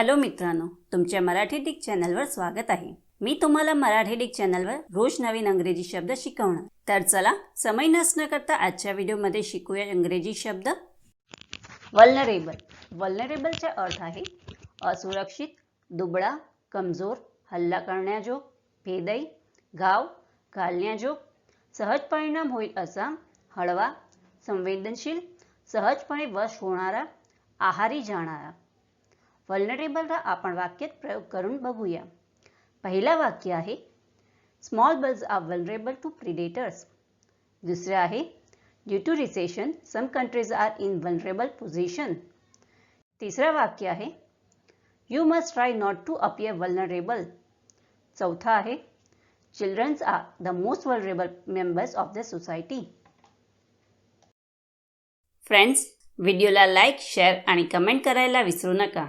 Hello मित्रांनो तुमच्या Marathi Dick चॅनलवर स्वागत आहे. मी तुम्हाला मराठी डिक चॅनलवर रोज नवीन अंग्रेजी शब्द शिकवणार. तर चला समय नसणं करता आजच्या व्हिडिओमध्ये शिकूया इंग्रजी शब्द. वल्नरेबल वल्नरेबलचा अर्थ आहे असुरक्षित दुबळा कमजोर हल्ला करण्याजोग भेदई घाव घालण्याजोग सहज परिणाम होईल असा हळवा संवेदनशील सहजपणे वश होणारा आहारी जाणारा. वल्नरेबलला आपण वाक्यात प्रयोग करून बघूया. पहिला वाक्य आहे small birds are vulnerable to predators दुसरे आहे due to recession some countries are in vulnerable position तिसरं वाक्य आहे you must try not to appear vulnerable चौथा आहे childrens are the most vulnerable members of the society friends व्हिडिओला like share आणि comment करायला विसरू नका.